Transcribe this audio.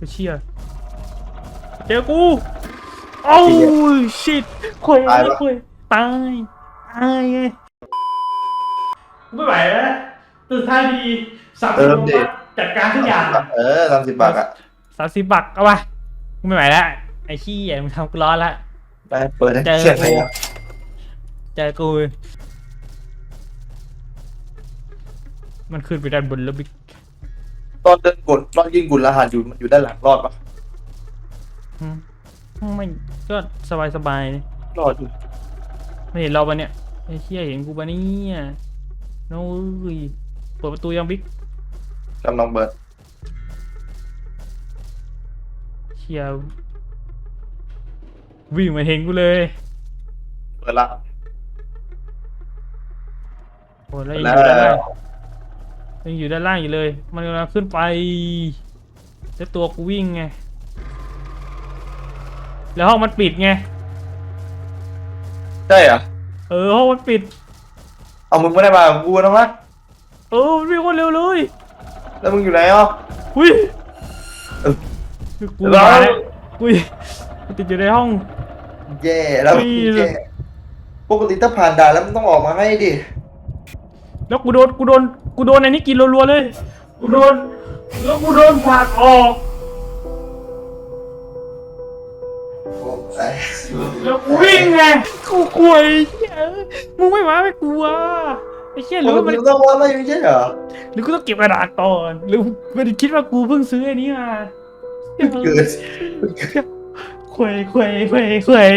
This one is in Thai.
จะเชี่ยเจอกูโอ้ยชิตคุยตายปะ คุยตายตายไงไม่ไหวแล้วตื่นท้ายดีสับเติมดิจัดการทุกอย่างเออสามสิบบาทอะสามสิบบักเอาไปกูไม่ไหวแล้วไอ้ขี้ยมึงทำกูร้อนละ ไปเปิดให้เจอ เสียงใครกูอะเจอกู มันขึ้นไปด้านบนแล้วบิ๊ก ตอนเดินกดตอนยิงกุลรหัสอยู่อยู่ด้านหลังรอดปะอืมไม่ก็สบายสบายๆนี่รอดอยู่ไม่เห็นเราปะเนี่ยไอ้เชี่ยเห็นกูปะเนี่ยโน้ยเปิดประตูยังบิ๊กกำลังเปิดเชี่ยวิ่งมาเห็นกูเลยเปิดละโอ้แล้วเปิยัดงแล้อยู่ด้านล่างว ยังอยู่ด้านล่างอยู่เลย มันกำลังขึ้นไปแล้วตัวกูวิ่งไง แล้วห้องมันปิดไง ใช่เหรอเออห้องมันปิด เอามึงไม่ได้มากับกูนะมั้ยเออมันวิ่งคนเร็วเลยแล้วมึงอยู่ไหนอะ อุ้ยเออกูมาแล้วกูกูติดอยู่ในห้อง แย่แล้วอุ้ยแย่ปกติถ้าผ่านด่านแล้วมึงต้องออกมาให้ดิ แล้วกูโดนกูโดนกูโดนไอ้นี่กินรัวๆเลย กูโดนแล้วกูโดนผลักออกโอ้ใส่แล้วกูวิ่งไงกูกลัวไอ้เหี้ยมึงไม่มาไม่กลัวไอ้เหี้ยหปรือกว่ามันติต้องว่าอะไรไม่ใช่เหรอหรือกูต้องเก็บกระดาษก่อนหรือมันคิดว่ากูเพิ่งซื้อไอ้นี้มาเกิดควยควยควยควย